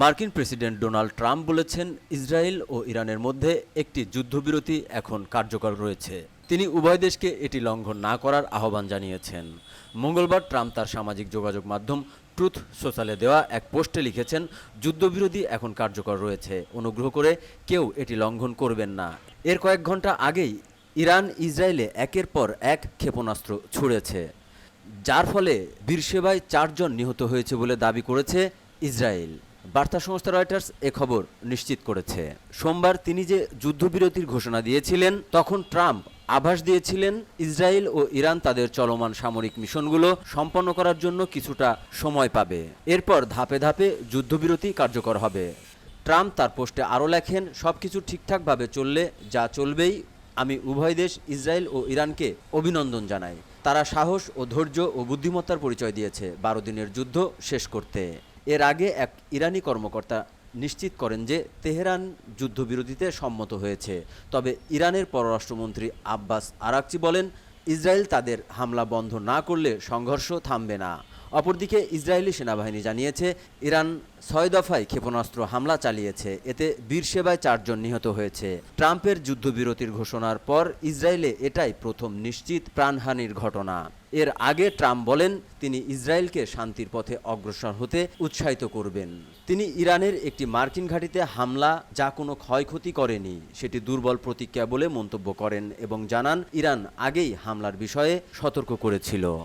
মার্কিন president Donald Trump বলেছেন, Israel ও ইরানের মধ্যে একটি যুদ্ধবিরতি এখন কার্যকর রয়েছে। তিনি উভয় দেশকে এটি লঙ্ঘন না করার আহ্বান জানিয়েছেন। মঙ্গলবার ট্রাম্প তার সামাজিক যোগাযোগ মাধ্যম ট্রুথ সোশ্যালে দেওয়া এক পোস্টে লিখেছেন, যুদ্ধবিরতি এখন কার্যকর রয়েছে। অনুগ্রহ করে কেউ এটি লঙ্ঘন করবেন না। এর কয়েক ঘণ্টা আগেই ইরান ইসরায়েলে একের পর এক ক্ষেপণাস্ত্র ছুড়েছে, যার ফলে বীরসেবায় চারজন নিহত হয়েছে বলে দাবি করেছে ইসরায়েল। বার্তা সংস্থা রয়টার্স এ খবর নিশ্চিত করেছে। সোমবার তিনি যে যুদ্ধবিরতির ঘোষণা দিয়েছিলেন, তখন ট্রাম্প আভাস দিয়েছিলেন, ইসরায়েল ও ইরান তাদের চলমান সামরিক মিশনগুলো সম্পন্ন করার জন্য কিছুটা সময় পাবে। এরপর ধাপে ধাপে যুদ্ধবিরতি কার্যকর হবে। ট্রাম্প তার পোস্টে আরও লেখেন, সবকিছু ঠিকঠাকভাবে চললে যা চলবেই। আমি উভয় দেশ, ইসরায়েল ও ইরানকে অভিনন্দন জানাই। তারা সাহস ও ধৈর্য ও বুদ্ধিমত্তার পরিচয় দিয়েছে। বারো দিনের যুদ্ধ শেষ করতে। এর আগে এক ইরানি কর্মকর্তা নিশ্চিত করেন যে তেহরান যুদ্ধবিরোধীতে সম্মত হয়েছে। তবে ইরানের পররাষ্ট্রমন্ত্রী আব্বাস আরাকচি বলেন, ইসরায়েল তাদের হামলা বন্ধ না করলে সংঘর্ষ থামবে না। অপরদিকে ইসরায়েলি সেনাবাহিনী জানিয়েছে, ইরান ছয় দফায় ক্ষেপণাস্ত্র হামলা চালিয়েছে। এতে বীর সেবায় চারজন নিহত হয়েছে। ট্রাম্পের যুদ্ধবিরতির ঘোষণার পর ইসরায়েলে এটাই প্রথম নিশ্চিত প্রাণহানির ঘটনা। এর আগে ট্রাম্প বলেন, তিনি ইসরায়েলকে শান্তির পথে অগ্রসর হতে উৎসাহিত করবেন। তিনি ইরানের একটি মার্কিন ঘাঁটিতে হামলা যা কোনো ক্ষয়ক্ষতি করেনি, সেটি দুর্বল প্রতিক্রিয়া বলে মন্তব্য করেন এবং জানান, ইরান আগেই হামলার বিষয়ে সতর্ক করেছিল।